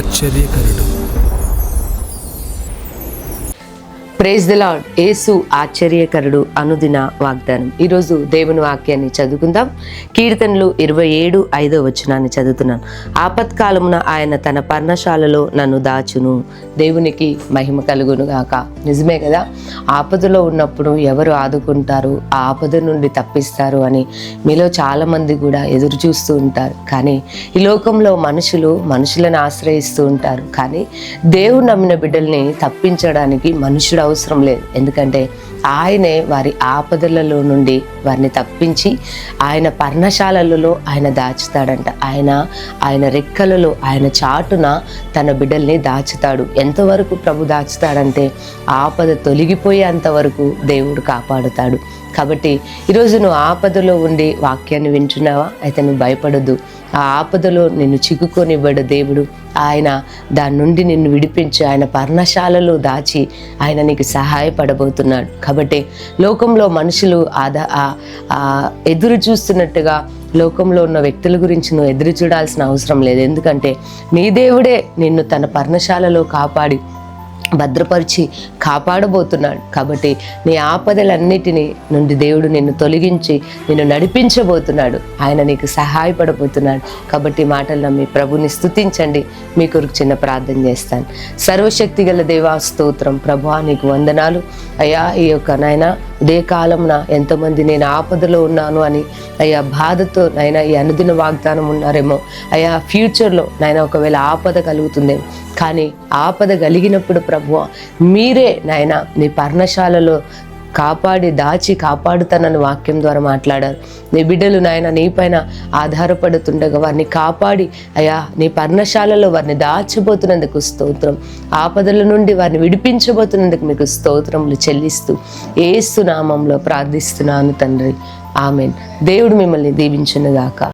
ఆశ్చర్యకరుడు. Praise the lord ఏసు ఆశ్చర్యకరుడు అనుదిన వాగ్దానం. ఈరోజు దేవుని వాక్యాన్ని చదువుకుందాం. కీర్తనలు ఇరవై ఏడు ఐదో వచనాన్ని చదువుతున్నాను. ఆపత్కాలమున ఆయన తన పర్ణశాలలో నన్ను దాచును. దేవునికి మహిమ కలుగును గాక నిజమే కదా? ఆపదలో ఉన్నప్పుడు ఎవరు ఆదుకుంటారు? ఆ ఆపద నుండి తప్పిస్తారు అని మీలో చాలామంది కూడా ఎదురు చూస్తూ ఉంటారు. కానీ ఈ లోకంలో మనుషులు మనుషులను ఆశ్రయిస్తూ ఉంటారు. కానీ దేవుడు నమ్మిన బిడ్డల్ని తప్పించడానికి మనుషుడు అవసరం లేదు. ఎందుకంటే ఆయనే వారి ఆపదలలో నుండి వారిని తప్పించి ఆయన పర్ణశాలలలో ఆయన దాచుతాడంట. ఆయన ఆయన రెక్కలలో ఆయన చాటున తన బిడ్డల్ని దాచుతాడు. ఎంతవరకు ప్రభు దాచుతాడంటే ఆపద తొలగిపోయేంత వరకు దేవుడు కాపాడుతాడు. కాబట్టి ఈరోజు నువ్వు ఆపదలో ఉండి వాక్యాన్ని వింటున్నావా? అయితే నువ్వు భయపడద్దు. ఆ ఆపదలో నిన్ను చిక్కుకొనివ్వడు దేవుడు. ఆయన దాని నుండి నిన్ను విడిపించి ఆయన పర్ణశాలలో దాచి ఆయన నీకు సహాయపడబోతున్నాడు. కాబట్టి లోకంలో మనుషులు ఆదా ఆ ఎదురు చూస్తున్నట్టుగా లోకంలో ఉన్న వ్యక్తుల గురించి నువ్వు ఎదురు చూడాల్సిన అవసరం లేదు. ఎందుకంటే నీ దేవుడే నిన్ను తన పర్ణశాలలో కాపాడి భద్రపరిచి కాపాడబోతున్నాడు. కాబట్టి నీ ఆపదలన్నిటినీ నుండి దేవుడు నిన్ను తొలగించి నిన్ను నడిపించబోతున్నాడు. ఆయన నీకు సహాయపడబోతున్నాడు. కాబట్టి మాటల్లో మీ ప్రభుని స్తుతించండి మీ కొరకు చిన్న ప్రార్థన చేస్తాను. సర్వశక్తి గల దేవా స్తోత్రం. ప్రభా నీకు వందనాలు. అయ్యా ఈ యొక్క నాయన ఉదయ కాలంన ఎంతమంది నేను ఆపదలో ఉన్నాను అని అయ్యా బాధతో నైనా ఈ అనుదిన వాగ్దానం ఉన్నారేమో. అయ్యా ఫ్యూచర్లో నాయన ఒకవేళ ఆపద కలుగుతుందేమో. కానీ ఆపద కలిగినప్పుడు ప్రభు మీరే నాయన నీ పర్ణశాలలో కాపాడి దాచి కాపాడుతానని వాక్యం ద్వారా మాట్లాడారు. నీ బిడ్డలు నాయన నీపైన ఆధారపడుతుండగా వారిని కాపాడి అయా నీ పర్ణశాలలో వారిని దాచబోతున్నందుకు స్తోత్రం. ఆపదల నుండి వారిని విడిపించబోతున్నందుకు మీకు స్తోత్రములు చెల్లిస్తూ ఏసు నామంలో ప్రార్థిస్తున్నాను తండ్రి. ఆమెన్. దేవుడు మిమ్మల్ని దీవించునుగాక.